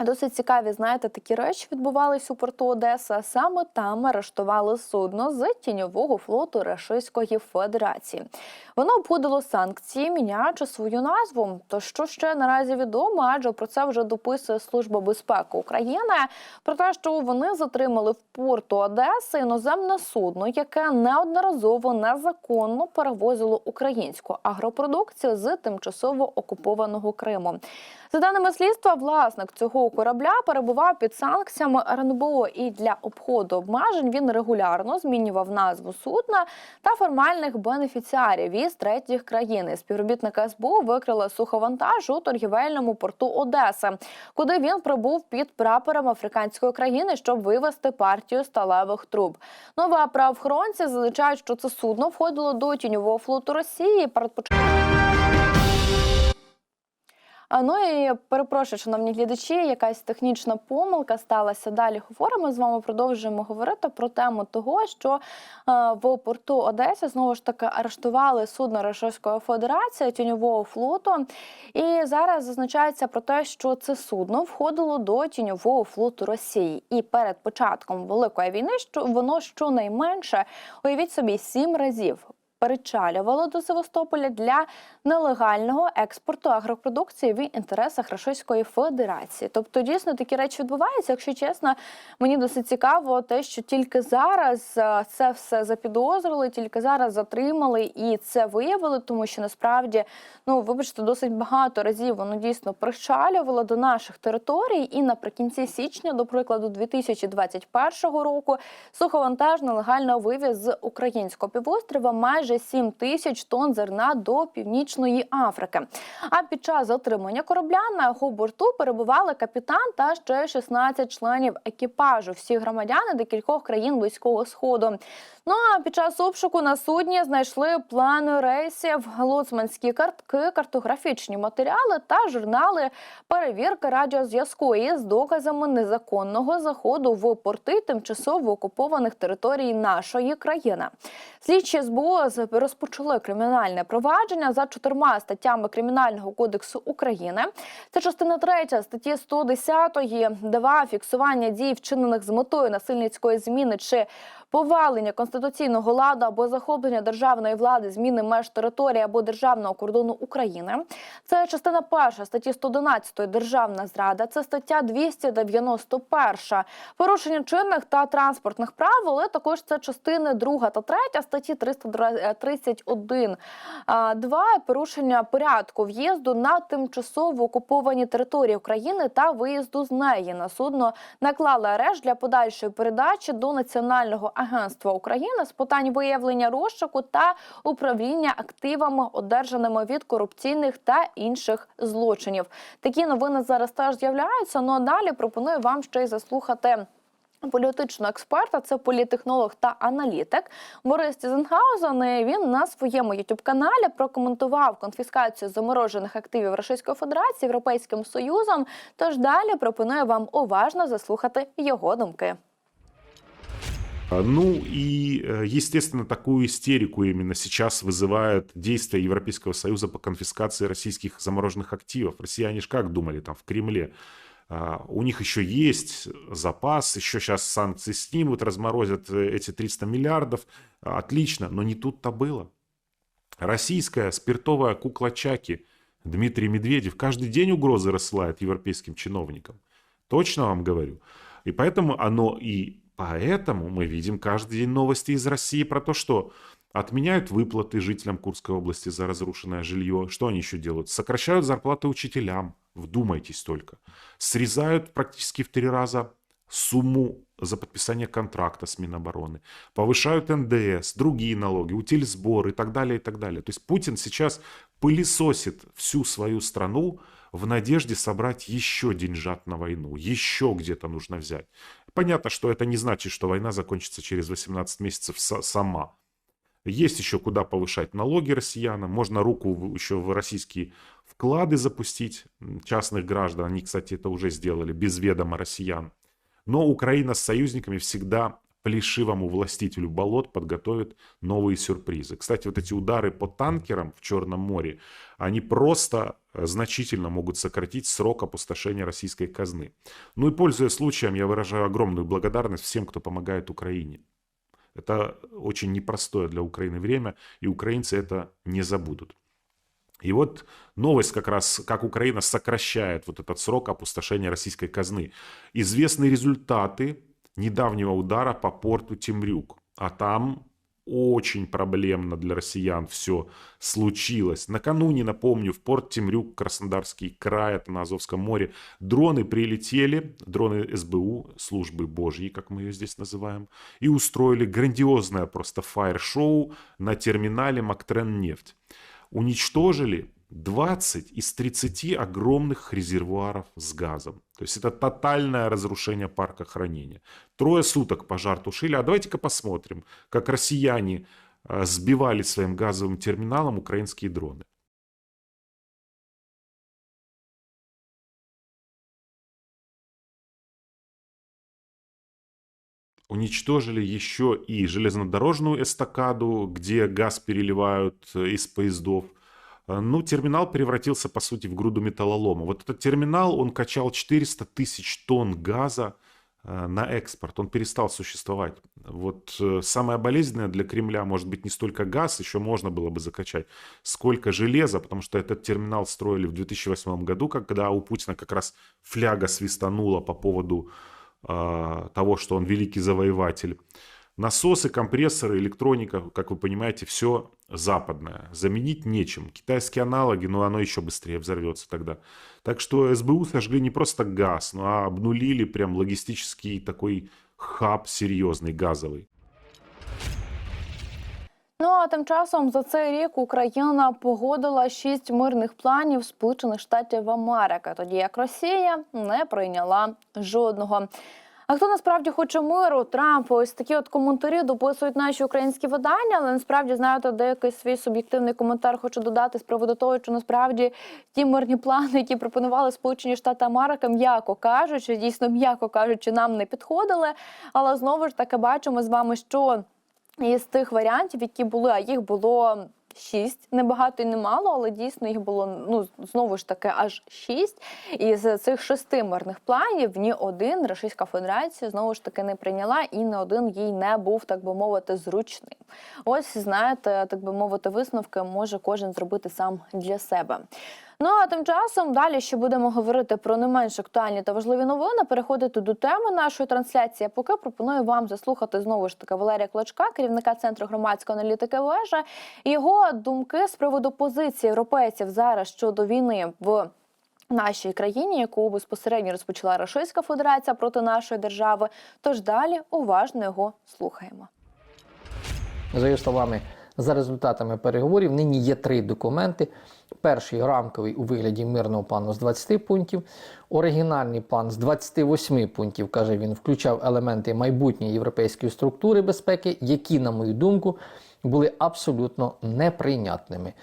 Досить цікаві, знаєте, такі речі відбувались у порту Одеса. Саме там арештували судно з тіньового флоту Рашистської Федерації. Воно обходило санкції, міняючи свою назву. То що ще наразі відомо, адже про це вже дописує Служба безпеки України. Про те, що вони затримали в порту Одеси іноземне судно, яке неодноразово незаконно перевозило українську агропродукцію з тимчасово окупованого Криму. За даними слідства, власник цього корабля перебував під санкціями РНБО і для обходу обмежень він регулярно змінював назву судна та формальних бенефіціарів із третіх країн. Співробітники СБУ викрили суховантаж у торгівельному порту Одеси, куди він прибув під прапором африканської країни, щоб вивезти партію сталевих труб. Нова правоохоронці залучають, що це судно входило до тіньового флоту Росії перед початком. Ну і перепрошую, шановні глядачі, якась технічна помилка сталася. Далі говоримо з вами. Продовжуємо говорити про тему того, що е, в порту Одесі знову ж таки арештували судно Російської Федерації тіньового флоту. І зараз зазначається про те, що це судно входило до тіньового флоту Росії. І перед початком великої війни, що воно щонайменше уявіть собі сім разів. Перечалювало до Севастополя для нелегального експорту агропродукції в інтересах Російської Федерації. Тобто, дійсно такі речі відбуваються. Якщо чесно, мені досить цікаво, те, що тільки зараз е, це все запідозрили, тільки зараз затримали і це виявили, тому що насправді, ну вибачте, досить багато разів воно дійсно причалювало до наших територій. І наприкінці січня, до прикладу, 2021 року, суховантаж нелегально вивіз з українського півострова майже 7 тисяч тонн зерна до північної Африки. А під час затримання корабля на його борту перебували капітан та ще 16 членів екіпажу. Всі громадяни декількох країн близького сходу. Ну а під час обшуку на судні знайшли плани рейсів, лоцманські картки, картографічні матеріали та журнали перевірки радіозв'язку із доказами незаконного заходу в порти тимчасово окупованих територій нашої країни. Слідчі СБУ розпочали кримінальне провадження за чотирма статтями Кримінального кодексу України. Це частина 3 статті 110 2 фіксування дій, вчинених з метою насильницької зміни чи повалення конституційного ладу або захоплення державної влади, зміни меж території або державного кордону України. Це частина перша статті 111 державна зрада. Це стаття 291 порушення чинних та транспортних прав, але також це частини 2 та 3 статті 331 а, 2 порушення порядку в'їзду на тимчасово окуповані території України та виїзду з неї на судно наклали арешт для подальшої передачі до Національного агентства України з питань виявлення розшуку та управління активами, одержаними від корупційних та інших злочинів. Такі новини зараз теж з'являються. Ну а далі пропоную вам ще й заслухати. Політичного експерта, це політехнолог та аналітик Борис Тізенгаузен. Він на своєму youtube каналі прокоментував конфіскацію заморожених активів Російської Федерації Європейським Союзом. Тож далі пропоную вам уважно заслухати його думки. А, Ну и, э, естественно, такую истерику именно сейчас вызывает действия Европейского Союза по конфискации российских замороженных активов. Россияне ж как думали там в Кремле? А, У них еще есть запас, еще сейчас санкции снимут, разморозят э, эти 300 миллиардов. А, Отлично, но не тут-то было. Российская спиртовая кукла Чаки Дмитрий Медведев каждый день угрозы рассылает европейским чиновникам. Точно вам говорю. И поэтому оно и поэтому мы видим каждый день новости из России про то, что отменяют выплаты жителям Курской области за разрушенное жилье. Что они еще делают? Сокращают зарплаты учителям. Вдумайтесь только. Срезают практически в три раза сумму за подписание контракта с Минобороны, повышают НДС, другие налоги, утильсбор и так далее, и так далее. То есть Путин сейчас пылесосит всю свою страну в надежде собрать еще деньжат на войну, еще где-то нужно взять. Понятно, что это не значит, что война закончится через 18 месяцев са- сама. Есть еще куда повышать налоги россиянам. Можно руку еще в российские вклады запустить частных граждан. Они, кстати, это уже сделали без ведома россиян. Но Украина с союзниками всегда плешивому властителю болот подготовит новые сюрпризы. Кстати, вот эти удары по танкерам в Черном море, они просто э, значительно могут сократить срок опустошения российской казны. Ну и пользуясь случаем, я выражаю огромную благодарность всем, кто помогает Украине. Это очень непростое для Украины время, и украинцы это не забудут. И вот новость как раз, как Украина сокращает вот этот срок опустошения российской казны. Известны результаты недавнего удара по порту Темрюк. А там очень проблемно для россиян все случилось. Накануне, напомню, в порт Темрюк, Краснодарский край, это на Азовском море, дроны прилетели, дроны СБУ, службы Божьей, как мы ее здесь называем, и устроили грандиозное просто фаер-шоу на терминале Мактрен нефть. Уничтожили 20 из 30 огромных резервуаров с газом. То есть это тотальное разрушение парка хранения. Трое суток пожар тушили. А давайте-ка посмотрим, как россияне э, сбивали своим газовым терминалом украинские дроны. Уничтожили еще и железнодорожную эстакаду, где газ переливают э, из поездов. Э, Ну, терминал превратился, по сути, в груду металлолома. Вот этот терминал, он качал 400 тысяч тонн газа э, на экспорт. Он перестал существовать. Вот э, самое болезненное для Кремля, может быть, не столько газ, еще можно было бы закачать, сколько железа, потому что этот терминал строили в 2008 году, когда у Путина как раз фляга свистанула по поводу э, того, что он великий завоеватель. Насосы, компрессоры, электроника, как вы понимаете, все западное. Заменить нечем. Китайские аналоги, но оно еще быстрее взорвется тогда. Так что СБУ сожгли не просто газ, но а обнулили прям логистический такой хаб серьезный, газовый. Ну а тим часом за цей рік Україна погодила шість мирних планів Сполучених Штатів Америки, тоді як Росія не прийняла жодного. А хто насправді хоче миру? Трамп ось такі от коментарі дописують наші українські видання, але насправді знаєте, деякий свій суб'єктивний коментар хочу додати з приводу того, що насправді ті мирні плани, які пропонували Сполучені Штати Америки, м'яко кажучи, дійсно м'яко кажучи, нам не підходили. Але знову ж таки бачимо з вами, що із тих варіантів, які були, а їх було шість, не багато і не мало, але дійсно їх було ну знову ж таки аж шість. І з цих шести мирних планів ні один Російська Федерація знову ж таки не прийняла, і не один їй не був, так би мовити, зручним. Ось знаєте, так би мовити, висновки може кожен зробити сам для себе. Ну а тим часом далі ще будемо говорити про не менш актуальні та важливі новини. Переходити до теми нашої трансляції. Поки пропоную вам заслухати знову ж таки Валерія Клочка, керівника центру громадської аналітики вежа. Його думки з приводу позиції європейців зараз щодо війни в. Нашій країні, яку безпосередньо розпочала Російська Федерація проти нашої держави. Тож далі уважно його слухаємо. За словами, за результатами переговорів нині є три документи. Перший рамковий у вигляді мирного плану з 20 пунктів. Оригінальний план з 28 пунктів, каже він, включав елементи майбутньої європейської структури безпеки, які, на мою думку, були абсолютно неприйнятними.